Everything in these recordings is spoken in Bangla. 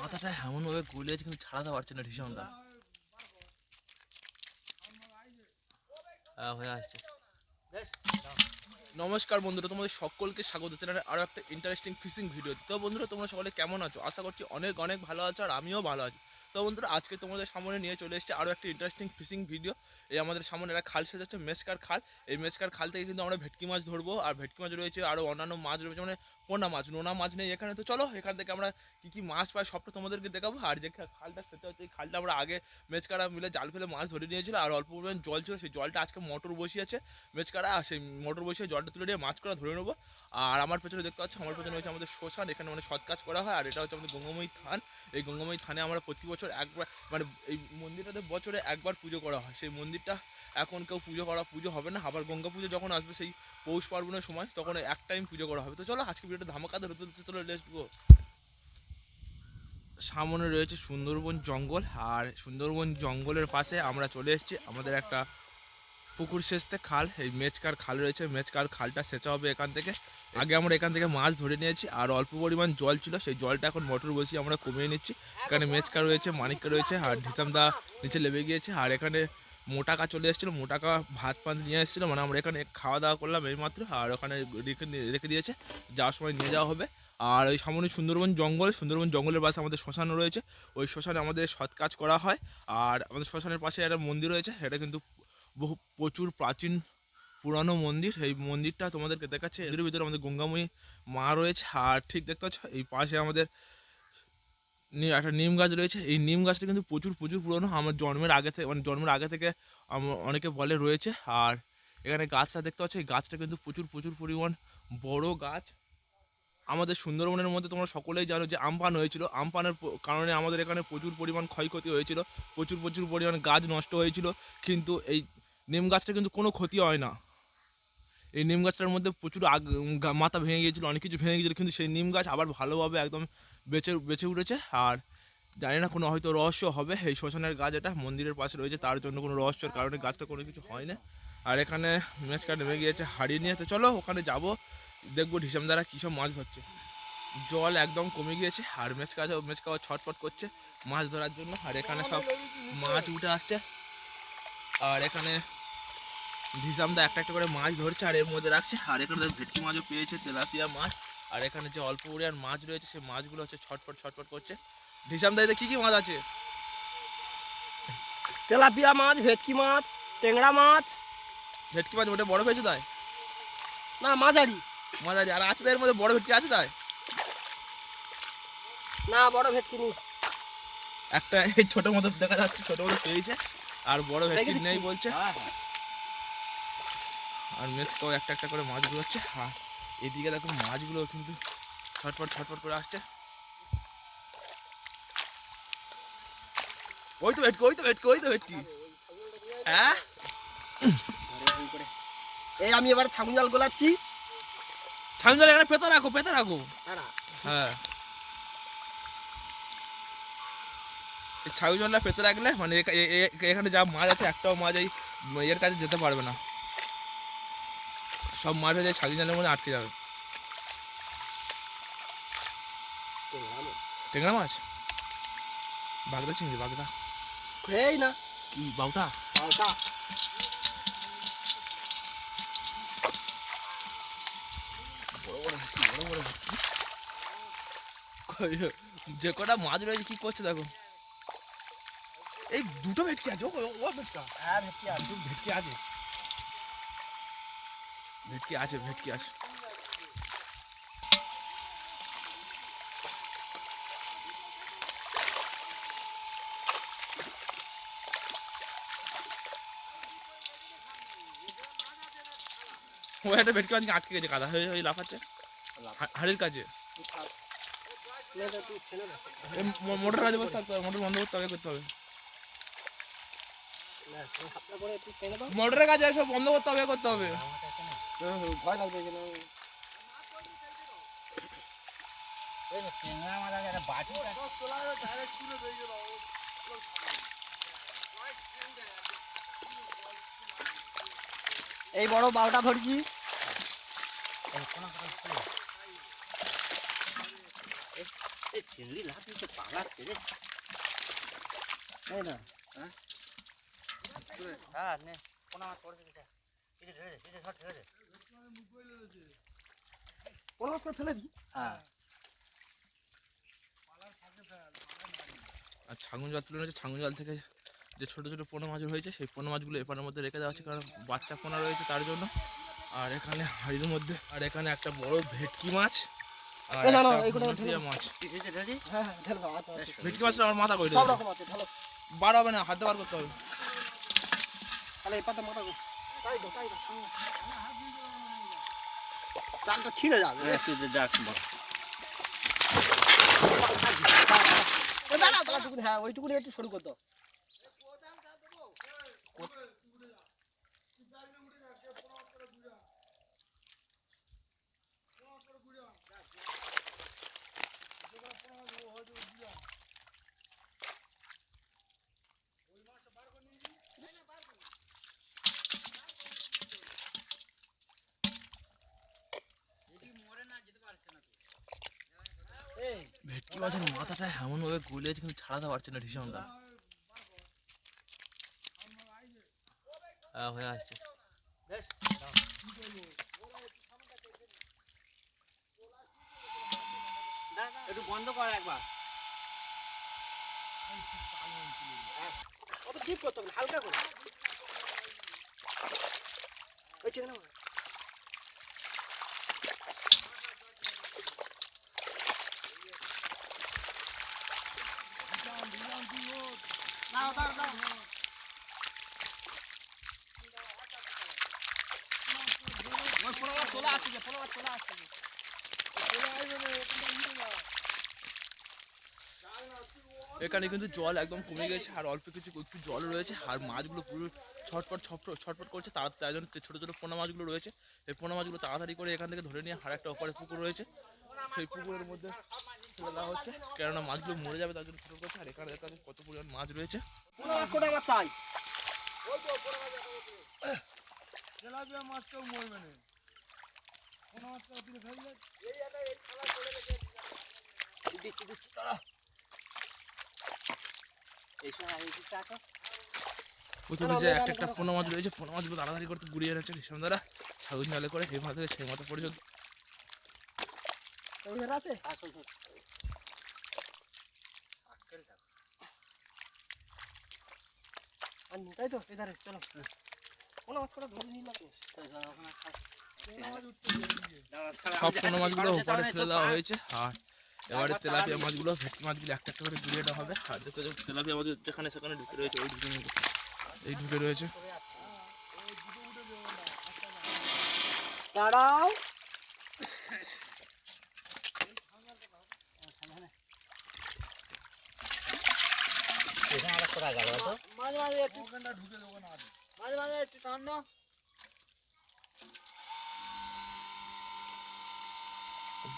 মাথাটা এমন ভাবে গুলিয়েছে কিন্তু ছাড়াতে পারছে না ঢিসনটা হয়ে আসছে। নমস্কার বন্ধুরা তোমাদের সকলকে স্বাগত চ্যানেলে আরও একটা ইন্টারেস্টিং ফিশিং ভিডিও তো বন্ধুরা তোমরা সকলে কেমন আছো? আশা করছি অনেক অনেক ভালো আছো আর আমিও ভালো আছি। তো বন্ধুরা, আজকে তোমাদের সামনে নিয়ে চলে এসেছে আরও একটা ইন্টারেস্টিং ফিশিং ভিডিও এই আমাদের সামনে একটা খাল সেজাচ্ছে মেসকার খাল। এই মেসকার খাল থেকে কিন্তু আমরা ভেটকি মাছ ধরবো, আর ভেটকি মাছ রয়েছে আরও অন্যান্য মাছ রয়েছে মানে পোনা মাছ, নোনা মাছ নেই এখানে। তো চলো, এখান থেকে আমরা কী কী মাছ পাই সবটা তোমাদেরকে দেখাবো। আর যে খালটা সেটা হচ্ছে, এই খালটা আমরা আগে মেচকারা মিলে জাল ফেলে মাছ ধরে নিয়েছিল, আর অল্প পরিমাণ জল ছিল, সেই জলটা আজকে মোটর বসিয়েছে মেচকারা আর সেই মোটর বসিয়ে জলটা তুলে নিয়ে মাছ করা ধরে নেব। আর আমার পেছনে দেখতে পাচ্ছ, আমার পেছনে হচ্ছে আমাদের শ্মশান এখানে মানে সৎ কাজ করা হয়, আর এটা হচ্ছে আমাদের গঙ্গাময়ী থান। এই গঙ্গাময়ী থানে আমরা প্রতি বছর একবার মানে এই মন্দিরটাতে বছরে একবার পুজো করা হয়। সেই মন্দিরটা এখন কেউ পুজো করা, পুজো হবে না। আবার গঙ্গা পুজো যখন আসবে সেই পৌষ পার্বণের সময়, তখন এক টাইম পুজো করা হবে। তো চলো আজকে ভিডিওটা ধামাকাতে হতে হতে চলো লেটস গো সামনে রয়েছে সুন্দরবন জঙ্গল, আর সুন্দরবন জঙ্গলের পাশে আমরা চলে এসেছি। আমাদের একটা পুকুর সেচতে খাল, এই মেচকার খাল রয়েছে মেচকার খালটা সেচা হবে এখান থেকে। আগে আমরা এখান থেকে মাছ ধরে নিয়েছি, আর অল্প পরিমাণ জল ছিল, সেই জলটা এখন মোটর বসিয়ে আমরা কমিয়ে নিচ্ছি। এখানে মেচকা রয়েছে মানিকা রয়েছে, আর ঢিসামদা নিচে লেবে গিয়েছে, আর এখানে মোটাকা চলে এসেছিল, মোটাকা ভাত পান নিয়ে এসেছিল মানে আমরা এখানে খাওয়া দাওয়া করলাম এইমাত্র, আর ওখানে রেখে রেখে দিয়েছে, যাওয়ার সময় নিয়ে যাওয়া হবে। আর ওই সামনে সুন্দরবন জঙ্গল, সুন্দরবন জঙ্গলের পাশে আমাদের শ্মশান রয়েছে, ওই শ্মশানে আমাদের সৎ কাজ করা হয়, আর আমাদের শ্মশানের পাশে একটা মন্দির রয়েছে, সেটা কিন্তু বহু প্রচুর প্রাচীন পুরানো মন্দির। এই মন্দিরটা তোমাদেরকে দেখাচ্ছে। এদের ভিতরে আমাদের গঙ্গাময়ী মা রয়েছে। আর ঠিক দেখতে পাচ্ছ, এই পাশে আমাদের একটা নিম গাছ রয়েছে। এই নিম গাছটা কিন্তু প্রচুর প্রচুর পুরনো। আমার জন্মের আগে থেকে মানে জন্মের আগে থেকে অনেকে বলে রয়েছে। আর এখানে গাছটা দেখতে পাচ্ছ, এই গাছটা কিন্তু প্রচুর প্রচুর পরিমাণ বড় গাছ। আমাদের সুন্দরবনের মধ্যে তোমরা সকলেই জানো যে আমপান হয়েছিল। আমপানের কারণে আমাদের এখানে প্রচুর পরিমাণ ক্ষয়ক্ষতি হয়েছিল। প্রচুর প্রচুর পরিমাণ গাছ নষ্ট হয়েছিল। কিন্তু এই নিম গাছটা কিন্তু কোনো ক্ষতি হয় না। এই নিম গাছটার মধ্যে প্রচুর আগ মাথা ভেঙে গিয়েছিল, অনেক কিছু ভেঙে গিয়েছিল, কিন্তু সেই নিম গাছ আবার ভালোভাবে একদম বেঁচে বেঁচে উঠেছে। আর জানি না কোনো হয়তো রহস্য হবে, এই শ্মশানের গাছ এটা মন্দিরের পাশে রয়েছে, তার জন্য কোনো রহস্যের কারণে গাছটা কোনো কিছু হয় না। আর এখানে মেচকা নেমে গিয়েছে হারিয়ে নিয়ে। তো চলো ওখানে যাব, দেখব ঢিসাম দ্বারা কী সব মাছ ধরছে। জল একদম কমে গিয়েছে, আর মেচকা মেচকা ছটফট করছে মাছ ধরার জন্য। আর এখানে সব মাছ উঠে আসছে। আর এখানে ঢিসামদা একটা একটা করে মাছ ধরছে আর এর মধ্যে রাখছে আর এখানে ভেটকি মাছও পেয়েছে তেলাপিয়া মাছ আর এখানে যে অল্প পরিমাণ মাছ রয়েছে সেই মাছগুলো হচ্ছে ছটফট ছটফট করছে। ঢিসামদা এতে কী কী মাছ আছে? তেলাপিয়া মাছ ভেটকি মাছ টেংরা মাছ। ভেটকি মাছ ওটা বড় পেয়েছে তাই? না মাঝারি। মাঝারি আর আছে এর মধ্যে বড় ভেটকি আছে তাই? না বড় ভেটকি নেই। একটা এই ছোট মতো দেখা যাচ্ছে ছোট মতো পেয়েছে আর বড় ভেটকি নেই বলছে। আর মেচকাও একটা একটা করে মাছ ধরছে আর এদিকে দেখো মাছগুলো কিন্তু ছটফট ছটফট করে আসছে। ওই তো ভেটকি ওই তো ভেটকি ওই তো ভেটকি। হ্যাঁ? এই আমি এবার ছাগল জাল গোলাচ্ছি। ছাগল জলে এখানে পেতে রাখো পেতে রাখো। হ্যাঁ। ছাগল জলটা পেতে রাখলে মানে এখানে যা মাছ আছে একটাও মাছ এই এর কাছে যেতে পারবে না। সব মাছ হয়ে যায় ছাগল জলের মধ্যে আটকে যাবে। টেংরা মাছ। বাগদা চিংড়ি বাগদা। এই না। কি বাউটা। কই- যে কটা মাছ রয়েছে কি করছে দেখো। এই দুটো ভেটকি আছে ও ভেটকা। হ্যাঁ ভেটকি আছে। দুটো ভেটকি আছে। ভেটকি আছে ভেটকি আছে। ও একটা ভেটকি আজকে আটকে গেছে কাদা। হয়ে হয়ে লাফাচ্ছে। হাড়ির কাছে মো- মোটর কাজে বসে থাকতে হবে মোটর বন্ধ করতে হবে করতে হবে। মোটরের কাজে সব বন্ধ করতে হবে করতে হবে। ভয় লাগবে কেন এই বড় বারোটা ধরছি। চিংড়ি লাভ পালাচ্ছে রে। না। হ্যাঁ? হ্যাঁ নে কোনা ধরে দে ধরে দে ধরে দে। ফেলে হ্যাঁ। আর ছাগুন জাল তুলে নিয়েছে ছাগুন জাল থেকে যে ছোটো ছোটো পোনা মাছ হয়েছে সেই পোনা মাছগুলো এপারের মধ্যে রেখে দেওয়া হচ্ছে কারণ বাচ্চা পোনা রয়েছে তার জন্য। আর এখানে হাড়ির মধ্যে আর এখানে একটা বড় ভেটকি মাছ আর হ্যাঁ হ্যাঁ আচ্ছা আচ্ছা। ভেটকি মাছটা আমার মাথা বার হবে না হাতে বার করতে হবে। তাহলে এই পাতা মাথা তাই দাও তাই দাও সামনে। চালটা ছিঁড়ে যাবে। একটু দেখ ওই দাঁড়াও দাঁড়াও হ্যাঁ ওইটুকুনি একটু শুরু করে ভেটকি মাছের মাথাটা এমন ভাবে কিন্তু ছাড়াতে পারছে না ঢিসনটা হ্যাঁ হয়ে আসছে। একটু বন্ধ কর একবার। অত ডিপ করতে হালকা করে। এখানে কিন্তু জল একদম কমে গেছে, আর অল্প কিছু একটু জল রয়েছে, আর মাছগুলো পুরো ছটপট ছটপট ছটপট করছে তার তার জন্য ছোটো ছোটো পোনা মাছগুলো রয়েছে এই পোনা মাছগুলো তাড়াতাড়ি করে এখান থেকে ধরে নিয়ে আর একটা ওপরে পুকুর রয়েছে। সেই পুকুরের মধ্যে ফেলে দেওয়া হচ্ছে। কেননা মাছগুলো মরে যাবে তার জন্য ছোটো করছে আর এখানে এখানে কত পরিমাণ মাছ রয়েছে। দিচ্ছি দিচ্ছি এই সময় এই দিকটা যে একটা একটা পোনা মাছ রয়েছে পোনা মাছগুলো তাড়াতাড়ি করতে ঘুরিয়ে এনেছে রিসাম দ্বারা ছাগল জালে করে এই মাথা থেকে সেই মাথা পর্যন্ত আছে? তাই তো চলো। পোনা মাছ ধরে নিলাম সব পোনা মাছগুলো ওপারে ফেলে দেওয়া হয়েছে আর এবারে তেলাপিয়া মাছগুলো ভেটকি মাছগুলো একটা একটা করে ঘুরিয়ে দেওয়া হবে। আর দেখো তেলাপিয়া মাছ যেখানে সেখানে ঢুকে রয়েছে ওই ঢুকে রয়েছে। এই ঢুকে রয়েছে। দাঁড়াও। মাঝে মাঝে একটু ওখানটা ঢুকে দেবো না আগে মাঝে মাঝে একটু টান দাও।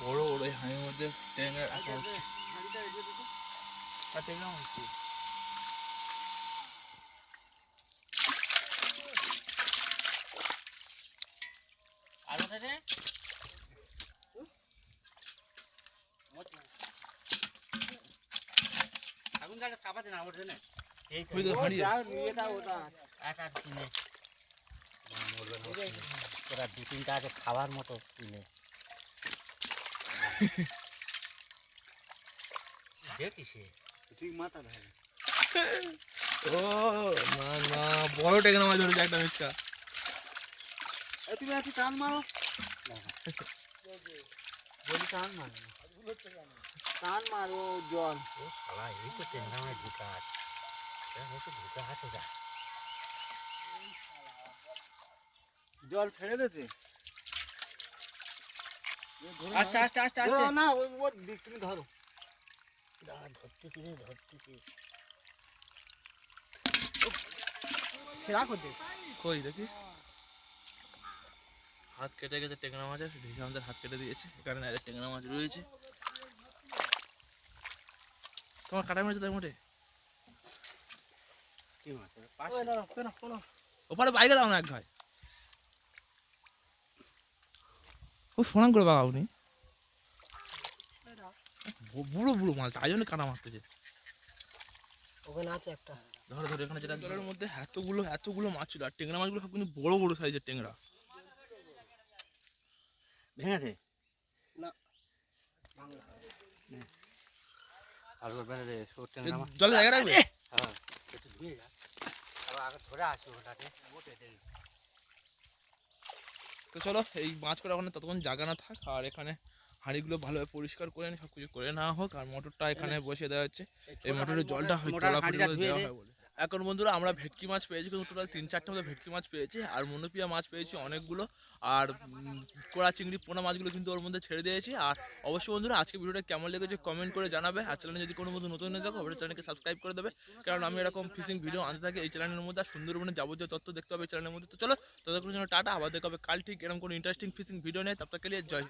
বড় বড় হাঁড়ির মধ্যে ট্যাংরা রাখা হচ্ছে। আগুন গাড়ি চাপাতে না জন্য। এই তো। হাঁড়ি ওটা এক এক কিনে দু তিনটা আছে খাবার মতো কিনে দেখিস ঠিক মাথা ধরে। ও না না বড় ট্যাংরা মাছ ধরেছে একটা মিথ্যা। তুমি একটু টান মারো। বলি টান মারো টান মারো জল শালা এই তো টেংরা ঢুকা আছে ঢুকা আছে যা জল ছেড়ে দিয়েছে। আস্তে আস্তে আস্তে আস্তে। ধরো না ওই ওর তুমি ধরো। দাঁড়া ধরতেছি রে ধরতেছি। ছেড়া করে দিয়েছে। কই দেখি। হাত কেটে গেছে ট্যাংরা মাছের ঢিসা আমাদের হাত কেটে দিয়েছে। এখানে একটা ট্যাংরা মাছ রয়েছে। তোমার কাটা মেরেছে তাই মোটে কি মাছ? ওই দাঁড়াও কেন কোনো? ওপারে বাইকে দাও না এক ঘায় ও সরান করে বাগাবনি ছেলেটা বুড়ো বুড়ো মাছ তাই জন্য কানা মারতেছে। ওখানে আছে একটা। ধরো ধরো এখানে যেটা জলের মধ্যে এতগুলো এতগুলো মাছ ছিল আর টেংরা মাছগুলো সব কিন্তু বড় বড় সাইজের টেংরা। জলে জায়গা রাখবে? হ্যাঁ। একটু ধুয়ে যা আগে ধরে আসি ওটাকে ওটে দেই তো চলো এই মাছ করা ওখানে ততক্ষণ জায়গা না থাক আর এখানে হাঁড়িগুলো ভালোভাবে পরিষ্কার করে সব কিছু করে নেওয়া হোক আর মোটরটা এখানে বসিয়ে দেওয়া হচ্ছে। এই মোটরের জলটা দেওয়া হয় বলে। এখন বন্ধুরা আমরা ভেটকি মাছ পেয়েছি, কিন্তু টোটাল তিন চারটে মতো ভেটকি মাছ পেয়েছি, আর মনোপিয়া মাছ পেয়েছি অনেকগুলো, আর কোড়া চিংড়ি পোনা মাছগুলো কিন্তু ওর মধ্যে ছেড়ে দিয়েছি, আর অবশ্যই বন্ধুরা আজকে ভিডিওটা কেমন লেগেছে কমেন্ট করে জানাবে, আর চ্যানেলে যদি কোনো বন্ধু নতুন হয়ে থাকো, অবশ্যই চ্যানেলকে সাবস্ক্রাইব করে দেবে, কারণ আমি এরকম ফিশিং ভিডিও আনতে থাকি, এই চ্যানেলের মধ্যে আর সুন্দরবনের যাবতীয় তথ্য দেখতে হবে চ্যানেলের মধ্যে তো চলো, ততক্ষণের জন্য টাটা, আবার দেখা হবে কাল ঠিক এরকম কোনো ইন্টারেস্টিং ফিশিং ভিডিও নেই তক জয়।